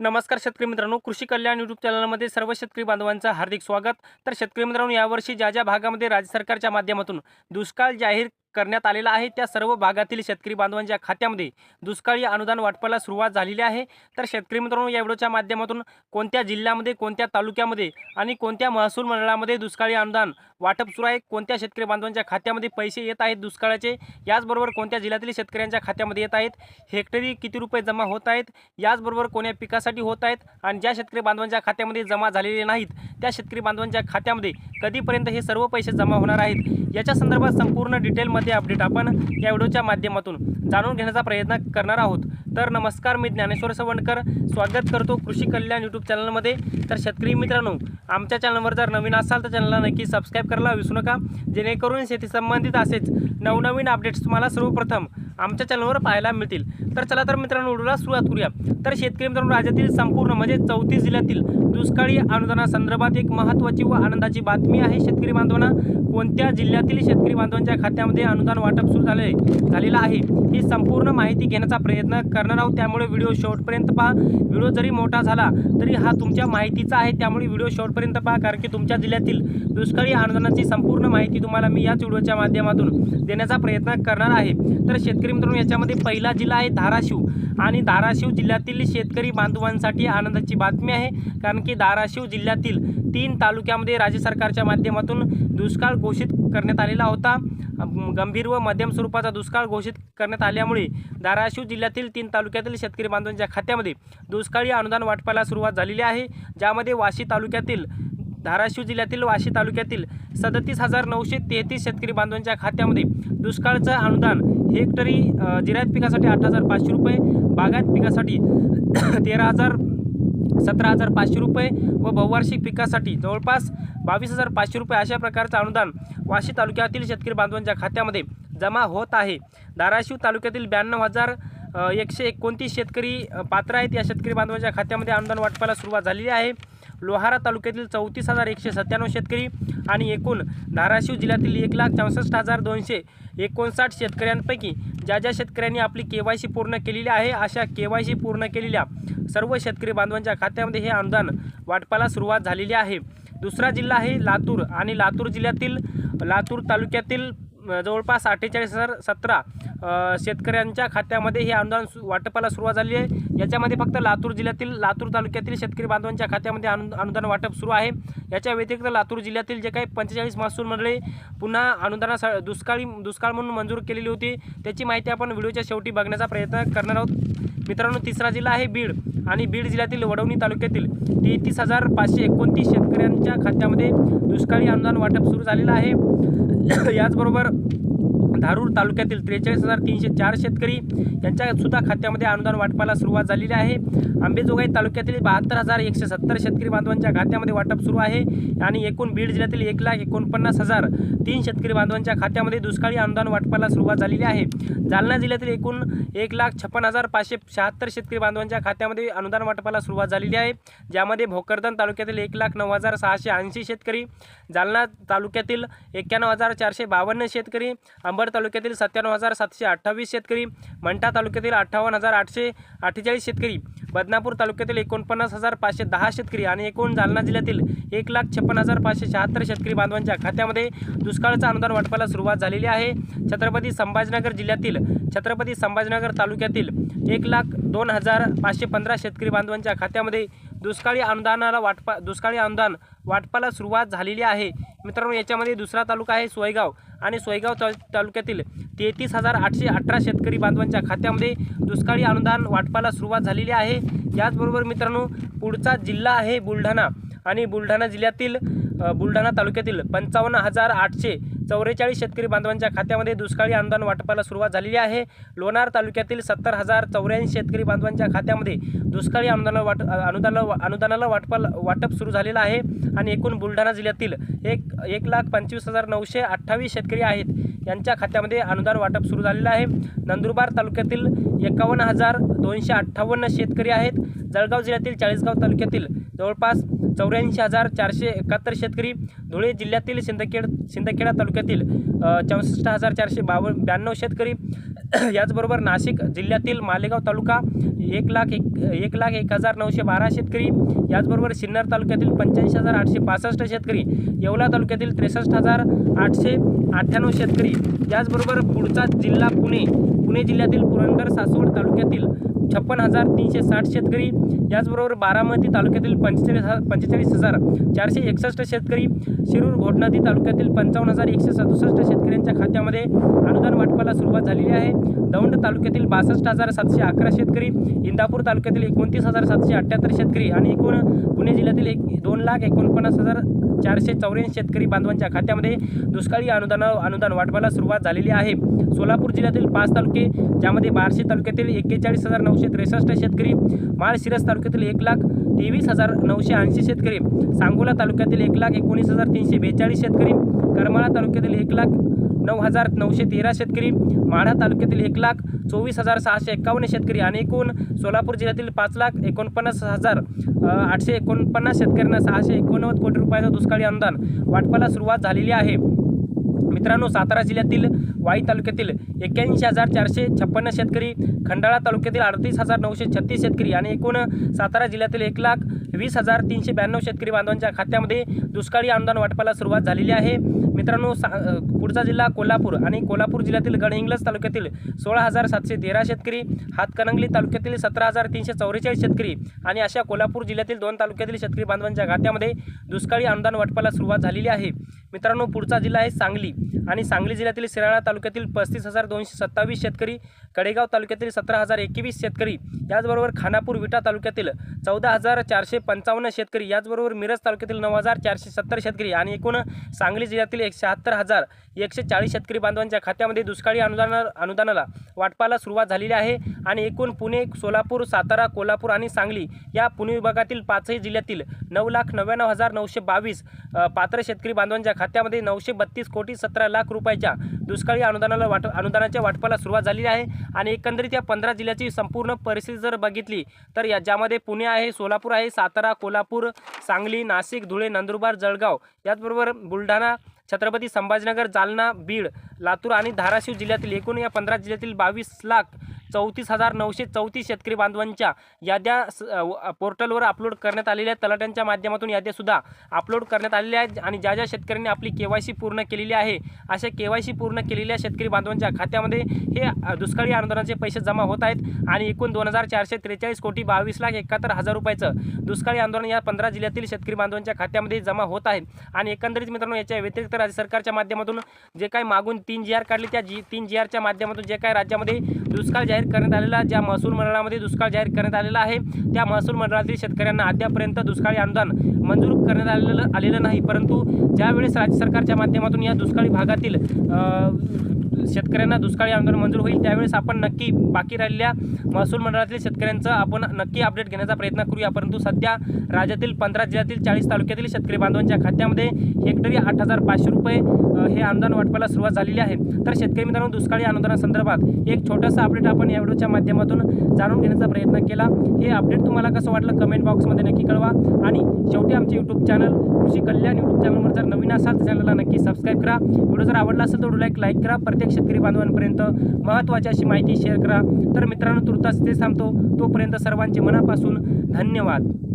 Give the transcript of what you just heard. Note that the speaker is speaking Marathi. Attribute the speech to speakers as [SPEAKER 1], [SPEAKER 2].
[SPEAKER 1] नमस्कार शेतकरी मित्रांनो कृषी कल्याण यूट्यूब चॅनलमध्ये सर्व शेतकरी बांधवांचं हार्दिक स्वागत. तर शेतकरी मित्रांनो यावर्षी ज्या ज्या भागामध्ये राज्य सरकारच्या माध्यमातून दुष्काळ जाहीर करण्यात आलेला आहे. त्या सर्व भागातील शेतकरी बांधवांच्या खात्यामध्ये दुष्काळी अनुदान वाटपाला सुरुवात झालेली आहे. तर शेतकरी मित्रांनो या व्हिडिओच्या माध्यमातून कोणत्या जिल्ह्यामध्ये कोणत्या तालुक्यामध्ये आणि कोणत्या महसूल मंडळामध्ये दुष्काळी अनुदान वाटप सुरू आहे? कोणत्या शेतकरी बांधवांच्या खात्यामध्ये पैसे येत आहेत दुष्काळाचे? याचबरोबर कोणत्या जिल्ह्यातील शेतकऱ्यांच्या खात्यामध्ये येत आहेत? हेक्टरी किती रुपये जमा होत आहेत? याचबरोबर कोण्या पिकासाठी होत आहेत? आणि ज्या शेतकरी बांधवांच्या खात्यामध्ये जमा झालेले नाहीत त्या शेतकरी बांधवांच्या खात्यामध्ये कधीपर्यंत हे सर्व पैसे जमा होणार आहेत? याच्या संदर्भात संपूर्ण डिटेलमध्ये अपडेट आपण या व्हिडिओच्या माध्यमातून जाणून घेण्याचा प्रयत्न करणार आहोत. तर नमस्कार मी ज्ञानेश्वर सवणकर स्वागत करतो कृषी कल्याण यूट्यूब चॅनलमध्ये. तर शेतकरी मित्रांनो आमच्या चॅनलवर जर नवीन असाल तर चॅनलला नक्की सबस्क्राईब करायला विसरू नका. जेणेकरून शेती संबंधित असेच नवनवीन अपडेट्स तुम्हाला सर्वप्रथम आमच्या चॅनलवर पाहायला मिळतील. तर चला तर मित्रांनो व्हिडिओला सुरुवात करूया. तर शेतकरी मित्रांनो राज्यातील संपूर्ण म्हणजे चौतीस जिल्ह्यातील दुष्काळी अनुदानासंदर्भात एक महत्त्वाची व आनंदाची बातमी आहे. शेतकरी बांधवांना कोणत्या जिल्ह्यातील शेतकरी बांधवांच्या खात्यामध्ये अनुदान वाटप सुरू झाले झालेलं आहे? ही संपूर्ण माहिती घेण्याचा प्रयत्न करणार आहोत. त्यामुळे व्हिडिओ शेवटपर्यंत पहा. व्हिडिओ जरी मोठा झाला तरी हा तुमच्या माहितीचा आहे. त्यामुळे व्हिडिओ शेवटपर्यंत पहा कारण की तुमच्या जिल्ह्यातील दुष्काळी अनुदानाची संपूर्ण माहिती तुम्हाला मी याच व्हिडिओच्या माध्यमातून देण्याचा प्रयत्न करणार आहे. तर शेतकरी मित्रांनो याच्यामध्ये पहिला जिल्हा आहे धाराशिव. आणि धाराशिव जिल्ह्यातील शेतकरी बांधवांसाठी आनंदाची बातमी आहे. कारण की धाराशिव जिल्ह्यातील तीन तालुक्यामध्ये राज्य सरकारच्या माध्यमातून दुष्काळ घोषित करण्यात आलेला होता. गंभीर व मध्यम स्वरूपाचा दुष्काळ घोषित करण्यात आल्यामुळे धाराशिव जिल्ह्यातील तीन तालुक्यातील शेतकरी बांधवांच्या खात्यामध्ये दुष्काळी अनुदान वाटपाला सुरुवात झालेली आहे. ज्यामध्ये वाशी तालुक्यातील धाराशिव जिल्ह्यातील वाशी तालुक्यातील सदतीस हजार नऊशे तेहतीस शेतकरी बांधवांच्या खात्यामध्ये दुष्काळचं अनुदान हेक्टरी जिरायत पिकासाठी आठ हजार पाचशे रुपये बागायत पिकासाठी तेरा हजार सतरा हजार पाचशे रुपये व बहुवार्षिक पिकासाठी जवळपास बावीस हजार पाचशे रुपये अशा प्रकारचं अनुदान वाशी तालुक्यातील शेतकरी बांधवांच्या खात्यामध्ये जमा होत आहे. धाराशिव तालुक्यातील ब्याण्णव हजार एकशे एकोणतीस शेतकरी पात्र आहेत. या शेतकरी बांधवांच्या खात्यामध्ये अनुदान वाटपाला सुरुवात झालेली आहे. लोहारा तालुक्यातील चौतीस हजार एकशे सत्त्याण्णव शेतकरी आणि एकूण धाराशिव जिल्ह्यातील एक लाख चौसष्ट हजार दोनशे एकोणसाठ शेतकऱ्यांपैकी ज्या ज्या शेतकऱ्यांनी आपली के वाय सी पूर्ण केलेली आहे अशा के वाय सी पूर्ण केलेल्या सर्व शेतकरी बांधवांच्या खात्यामध्ये हे अनुदान वाटपाला सुरुवात झालेली आहे. दुसरा जिल्हा आहे लातूर आणि लातूर जिल्ह्यातील लातूर तालुक्यातील जवळपास अठ्ठेचाळीस हजार सतरा शेतकऱ्यांच्या खात्यामध्ये हे अनुदान सु वाटपाला सुरुवात झाली आहे. याच्यामध्ये फक्त लातूर जिल्ह्यातील लातूर तालुक्यातील शेतकरी बांधवांच्या खात्यामध्ये अनु अनुदान वाटप सुरू आहे. याच्या व्यतिरिक्त लातूर जिल्ह्यातील जे काही पंचेचाळीस महसूल मंडळे पुन्हा अनुदानास दुष्काळी दुष्काळ म्हणून मंजूर केलेली होती त्याची माहिती आपण व्हिडिओच्या शेवटी बघण्याचा प्रयत्न करणार आहोत. मित्रांनो तिसरा जिल्हा आहे बीड आणि बीड जिल्ह्यातील वडवणी तालुक्यातील तेहतीस हजार पाचशे एकोणतीस शेतकऱ्यांच्या खात्यामध्ये दुष्काळी अनुदान वाटप सुरू झालेलं आहे. याचबरोबर धारूर तालुक्यातील त्रेचाळीस हजार तीनशे चार शेतकरी यांच्यासुद्धा खात्यामध्ये अनुदान वाटपाला सुरुवात झालेली आहे. आंबेजोगाई तालुक्यातील बहात्तर हजार एकशे सत्तर शेतकरी बांधवांच्या खात्यामध्ये वाटप सुरू आहे आणि एकूण बीड जिल्ह्यातील एक लाख एकोणपन्नास हजार तीन शेतकरी बांधवांच्या खात्यामध्ये दुष्काळी अनुदान वाटपाला सुरुवात झालेली आहे. जालना जिल्ह्यातील एकूण एक लाख छप्पन हजार पाचशे शहात्तर शेतकरी बांधवांच्या खात्यामध्ये अनुदान वाटपाला सुरुवात झालेली आहे. ज्यामध्ये भोकरदन तालुक्यातील एक लाख नऊ हजार सहाशे ऐंशी शेतकरी जालना तालुक्यातील एक्क्याण्णव हजार चारशे बावन्न शेतकरी अंबड तालुक्यातील सत्त्याण्णव हजार सातशे अठ्ठावीस शेतकरी मंठा तालुक्यातील अठ्ठावन्न हजार आठशे अठ्ठेचाळीस शेतकरी बदनापूर तालुक्यातील एकोणपन्नास हजार पाचशे दहा शेतकरी आणि एकूण जालना जिल्ह्यातील एक लाख छप्पन हजार पाचशे शहात्तर शेतकरी बांधवांच्या खात्यामध्ये दुष्काळाचं अनुदान वाटपाला सुरुवात झालेली आहे. छत्रपती संभाजीनगर जिल्ह्यातील छत्रपती संभाजीनगर तालुक्यातील एक लाख दोन हजार पाचशे पंधरा शेतकरी बांधवांच्या खात्यामध्ये दुष्काळी अनुदानाला वाटपा दुष्काळी अनुदान वाटपाला सुरुवात झालेली आहे. मित्रांनो याच्यामध्ये दुसरा तालुका आहे सोयगाव आणि सोयगाव ता तालुक्यातील तेहतीस हजार आठशे अठरा शेतकरी बांधवांच्या खात्यामध्ये दुष्काळी अनुदान वाटपाला सुरुवात झालेली आहे. याचबरोबर मित्रांनो पुढचा जिल्हा आहे बुलढाणा आणि बुलढाणा जिल्ह्यातील बुलढाणा तालुक्यातील पंचावन्न हजार आठशे चौवेचाळीस शेतकरी बांधवांच्या खात्यामध्ये दुष्काळी अनुदान वाटपाला सुरुवात झालेली आहे. लोणार तालुक्यातील सत्तर हजार चौऱ्याऐंशी शेतकरी बांधवांच्या खात्यामध्ये दुष्काळी अनुदान वाट अनुदान अनुदानाला वाटपाला वाटप सुरू झालेलं आहे. आणि एकूण बुलढाणा जिल्ह्यातील एक एक लाख पंचवीस हजार नऊशे अठ्ठावीस शेतकरी आहेत. यांच्या खात्यामध्ये अनुदान वाटप सुरू झालेलं आहे. नंदुरबार तालुक्यातील एकावन्न हजार दोनशे अठ्ठावन्न शेतकरी आहेत. जळगाव जिल्ह्यातील चाळीसगाव तालुक्यातील जवळपास चौऱ्याऐंशी हजार चारशे एकाहत्तर शेतकरी धुळे जिल्ह्यातील सिंदखेड सिंदखेडा तालुक्यातील चौसष्ट हजार चारशे बावन्न ब्याण्णव शेतकरी याचबरोबर नाशिक जिल्ह्यातील मालेगाव तालुका एक लाख एक एक लाख एक हजार नऊशे बारा शेतकरी याचबरोबर सिन्नर तालुक्यातील पंच्याऐंशी हजार आठशे पासष्ट शेतकरी येवला तालुक्यातील त्रेसष्ट हजार आठशे अठ्ठ्याण्णव शेतकरी याचबरोबर पुढचा जिल्हा पुणे पुणे जिल्ह्यातील पुरंदर सासवड तालुक्यातील छप्पन हजार तीनशे साठ शेतकरी याचबरोबर बारामती तालुक्यातील पंचेचाळीस ह पंचेचाळीस हजार चारशे एकसष्ट शेतकरी शिरूर घोडनदी तालुक्यातील पंचावन्न हजार एकशे सदुसष्ट शेतकऱ्यांच्या खात्यामध्ये अनुदान वाटपाला सुरुवात झालेली आहे. दौंड तालुक्यातील बासष्ट हजार सातशे अकरा शेतकरी इंदापूर तालुक्यातील एकोणतीस हजार सातशे अठ्ठ्याहत्तर शेतकरी आणि एकूण पुणे जिल्ह्यातील एक दोन लाख एकोणपन्नास हजार चारशे चौऱ्याऐंशी शेतकरी बांधवांच्या खात्यामध्ये दुष्काळी अनुदान अनुदान वाटपाला सुरुवात झालेली आहे. सोलापूर जिल्ह्यातील पाच तालुके ज्यामध्ये बार्शी तालुक्यातील एक्केचाळीस हजार नऊशे त्रेसष्ट शेतकरी माळशिरस तालुक्यातील एक लाख तेवीस हजार नऊशे ऐंशी शेतकरी सांगोला तालुक्यातील एक लाख एकोणीस हजार तीनशे बेचाळीस शेतकरी करमाळा तालुक्यातील एक लाख नऊ हजार नऊशे तेरा शेतकरी माढा तालुक्यातील एक लाख चोवीस हजार सहाशे एक्कावन्न शेतकरी आणि एकूण सोलापूर जिल्ह्यातील पाच लाख एकोणपन्नास हजार आठशे एकोणपन्नास शेतकऱ्यांना सहाशे एकोणनव्वद कोटी रुपयाचं दुष्काळी अनुदान वाटपाला सुरुवात झालेली आहे. मित्रांनो सातारा जिल्ह्यातील वाई तालुक्यातील एक्क्याऐंशी हजार चारशे छप्पन्न शेतकरी खंडाळा तालुक्यातील अडतीस हजार नऊशे छत्तीस शेतकरी आणि एकूण सातारा जिल्ह्यातील एक लाख वीस हजार तीनशे ब्याण्णव शेतकरी बांधवांच्या खात्यामध्ये दुष्काळी अनुदान वाटपाला सुरुवात झालेली आहे. मित्रांनो सा पुढचा जिल्हा कोल्हापूर आणि कोल्हापूर जिल्ह्यातील गडहिंग्लज तालुक्यातील सोळा हजार सातशे तेरा शेतकरी हातकणंगली तालुक्यातील सतरा हजार तीनशे चौवेचाळीस शेतकरी आणि अशा कोल्हापूर जिल्ह्यातील दोन तालुक्यातील शेतकरी बांधवांच्या खात्यामध्ये दुष्काळी अनुदान वाटपाला सुरुवात झालेली आहे. मित्रांनो पुढचा जिल्हा आहे सांगली आणि सांगली जिल्ह्यातील शिराळा तालुक्यातील पस्तीस हजार दोनशे सत्तावीस शेतकरी कडेगाव तालुक्यातील सतरा हजार एकवीस शेतकरी याचबरोबर खानापूर विटा तालुक्यातील चौदा हजार चारशे पंचावन्न शेतकरी याचबरोबर मिरज तालुक्यातील नऊ हजार चारशे सत्तर शेतकरी आणि एकूण सांगली जिल्ह्यातील एक शहात्तर हजार एकशे चाळीस शेतकरी बांधवांच्या खात्यामध्ये दुष्काळी अनुदान अनुदानाला वाटपाला सुरुवात झालेली आहे आणि एकूण पुणे सोलापूर सातारा कोल्हापूर आणि सांगली या पुणे विभागातील पाचही जिल्ह्यातील नऊ लाख नव्याण्णव हजार नऊशे बावीस पात्र शेतकरी बांधवांच्या खात्यामध्ये नऊशे बत्तीस कोटी सतरा लाख रुपयाच्या दुष्काळी अनुदानाला वाट अनुदानाच्या वाटपाला सुरुवात झालेली आहे आणि एकंदरीत या पंधरा जिल्ह्याची संपूर्ण परिस्थिती जर बघितली तर या ज्यामध्ये पुणे आहे सोलापूर आहे सातारा कोल्हापूर सांगली नाशिक धुळे नंदुरबार जळगाव याचबरोबर बुलढाणा छत्रपती संभाजीनगर जालना बीड लातूर आणि धाराशिव जिल्ह्यातील एकूण या पंधरा जिल्ह्यातील बावीस लाख चौतीस हजार नऊशे चौतीस शेतकरी बांधवांच्या याद्या स- व- पोर्टलवर अपलोड करण्यात आलेल्या तलाट्यांच्या माध्यमातून याद्यासुद्धा अपलोड करण्यात आलेल्या आहेत आणि ज्या ज्या शेतकऱ्यांनी आपली के वाय सी पूर्ण केलेली आहे अशा के वाय सी पूर्ण केलेल्या शेतकरी बांधवांच्या खात्यामध्ये हे दुष्काळी अनुदानाचे पैसे जमा होत आहेत आणि एकूण दोन हजार चारशे त्रेचाळीस कोटी बावीस लाख एकाहत्तर हजार रुपयाचं दुष्काळी आंदोलन या पंधरा जिल्ह्यातील शेतकरी बांधवांच्या खात्यामध्ये जमा होत आहे. आणि एकंदरीत मित्रांनो याच्या व्यतिरिक्त राज्य सरकारच्या माध्यमातून जे काही मागून तीन जी आर काढले त्या जी तीन जी आरच्या माध्यमातून जे काही राज्यामध्ये दुष्काळ जाहीर करण्यात आलेला ज्या महसूल मंडळामध्ये दुष्काळ जाहीर करण्यात आलेला आहे त्या महसूल मंडळातील शेतकऱ्यांना अद्यापर्यंत दुष्काळी अनुदान मंजूर करण्यात आलेलं आलेलं नाही. परंतु ज्यावेळेस राज्य सरकारच्या माध्यमातून या दुष्काळी भागातील शेतकऱ्यांना दुष्काळी आंदोलन मंजूर होईल त्यावेळेस आपण नक्की बाकी राहिलेल्या महसूल मंडळातील शेतकऱ्यांचं आपण नक्की अपडेट घेण्याचा प्रयत्न करूया. परंतु सध्या राज्यातील पंधरा जिल्ह्यातील चाळीस तालुक्यातील शेतकरी बांधवांच्या खात्यामध्ये हेक्टरी आठ हजार पाचशे रुपये हे आंदोलन वाटपाला सुरुवात झालेली आहे. तर शेतकरी मित्रांनो दुष्काळी आंदोलनासंदर्भात एक छोटंसं अपडेट आपण या व्हिडिओच्या माध्यमातून जाणून घेण्याचा प्रयत्न केला. हे अपडेट तुम्हाला कसं वाटलं कमेंट बॉक्समध्ये नक्की कळवा. आणि शेवटी आमचे यूट्यूब चॅनल कृषी कल्याण यूट्यूब चॅनलवर जर नवीन असाल तर चॅनलला नक्की सबस्क्राईब करा. व्हिडिओ जर आवडला असेल तर व्हिडिओला एक लाईक करा. प्रत्येक शेतकरी बांधवांपर्यंत महत्त्वाची अशी माहिती शेअर करा. तर मित्रांनो तुर्तास ते थांबतो. तोपर्यंत सर्वांचे मनापासून धन्यवाद.